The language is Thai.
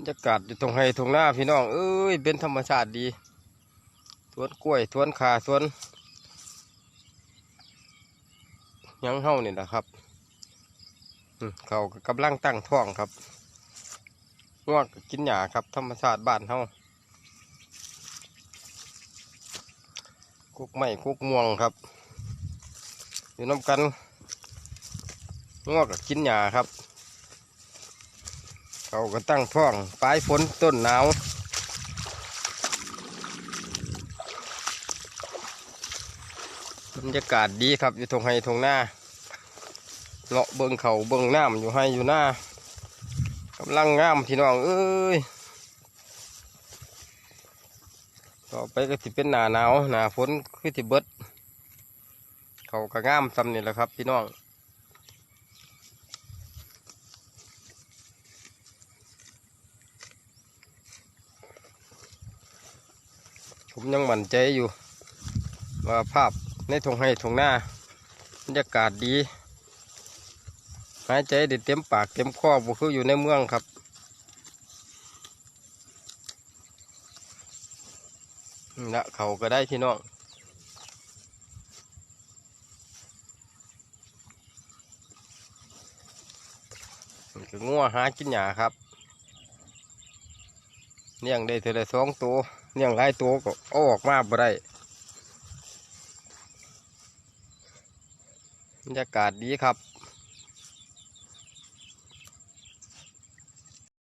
บรรยากาศอยู่ตรงไห้ตรงหน้าพี่น้องเอ้ยเป็นธรรมชาติดีสวนกล้วยสวนขาสวนยังเฮานี่นะครับเขากำลังตั้งท้องครับงวกกินหญ้าครับ ธรรมชาติบ้านเฮากุกไม้กุกม่วงครับ อยู่น้ำกันงวกกินหญ้าครับ เขาก็ตั้งท้องปลายฝนต้นหนาวบรรยากาศดีครับอยู่ตรงไห้ตรงหน้าเลาะเบิงเขาเบิงน้ำอยู่ให้อยู่หน้ากำลังงามพี่น้องเอ้ยต่อไปก็สิเป็นหนาหนาวหนาฝนคือสิเบิดเขาก็งามซ้ำนี่แหละครับพี่น้อง ผมยังมั่นใจอยู่ ว่าภาพในทงให้ทงหน้าบรรยากาศดีหายใจได้เต็มปากเต็มคอบ่คืออยู่ในเมืองครับนี่ละเขาก็ได้พี่น้องมันก็งัวหากินหญ้าครับ เนี่ยงได้เท่าไรสองตัวเนี่ยงหลายตัวก็อออกมาบ่ได้บรรยากาศดีครับ